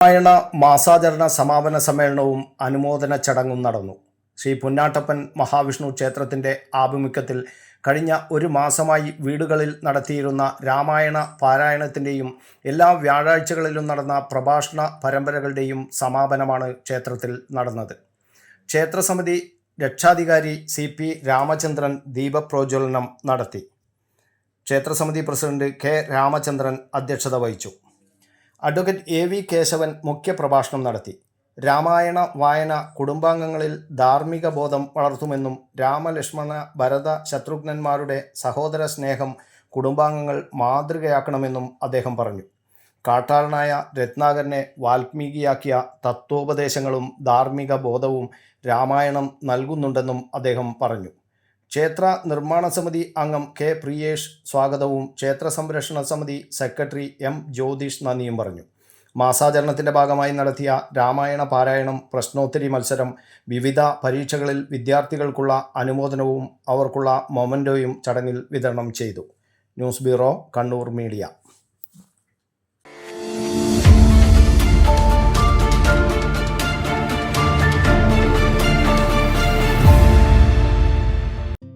രാമായണ മാസാചരണ സമാപന സമ്മേളനവും അനുമോദന ചടങ്ങും നടന്നു. ശ്രീ പുന്നാട്ടപ്പൻ മഹാവിഷ്ണു ക്ഷേത്രത്തിന്റെ ആഭിമുഖ്യത്തിൽ കഴിഞ്ഞ ഒരു മാസമായി വീടുകളിൽ നടത്തിയിരുന്ന രാമായണ പാരായണത്തിന്റെയും എല്ലാ വ്യാഴാഴ്ചകളിലും നടന്ന പ്രഭാഷണ പരമ്പരകളുടെയും സമാപനമാണ് ക്ഷേത്രത്തിൽ നടന്നത്. ക്ഷേത്രസമിതി രക്ഷാധികാരി സി പി രാമചന്ദ്രൻ ദീപപ്രോജ്വലനം നടത്തി. ക്ഷേത്രസമിതി പ്രസിഡന്റ് കെ രാമചന്ദ്രൻ അധ്യക്ഷത വഹിച്ചു. അഡ്വക്കേറ്റ് എ വി കേശവൻ മുഖ്യപ്രഭാഷണം നടത്തി. രാമായണ വായന കുടുംബാംഗങ്ങളിൽ ധാർമ്മിക ബോധം വളർത്തുമെന്നും രാമലക്ഷ്മണ ഭരത ശത്രുഘ്നന്മാരുടെ സഹോദര സ്നേഹം കുടുംബാംഗങ്ങൾ മാതൃകയാക്കണമെന്നും അദ്ദേഹം പറഞ്ഞു. കാട്ടാളനായ രത്നാകരനെ വാൽമീകിയാക്കിയ തത്വോപദേശങ്ങളും ധാർമ്മിക ബോധവും രാമായണം നൽകുന്നുണ്ടെന്നും അദ്ദേഹം പറഞ്ഞു. ക്ഷേത്ര നിർമ്മാണ സമിതി അംഗം കെ പ്രിയേഷ് സ്വാഗതവും ക്ഷേത്ര സംരക്ഷണ സമിതി സെക്രട്ടറി എം ജ്യോതിഷ് നന്ദിയും പറഞ്ഞു. മാസാചരണത്തിന്റെ ഭാഗമായി നടത്തിയ രാമായണ പാരായണം പ്രശ്നോത്തരി മത്സരം വിവിധ പരീക്ഷകളിൽ വിദ്യാർത്ഥികൾക്കുള്ള അനുമോദനവും അവർക്കുള്ള മൊമന്റോയും ചടങ്ങിൽ വിതരണം ചെയ്തു. News bureau Kannur media.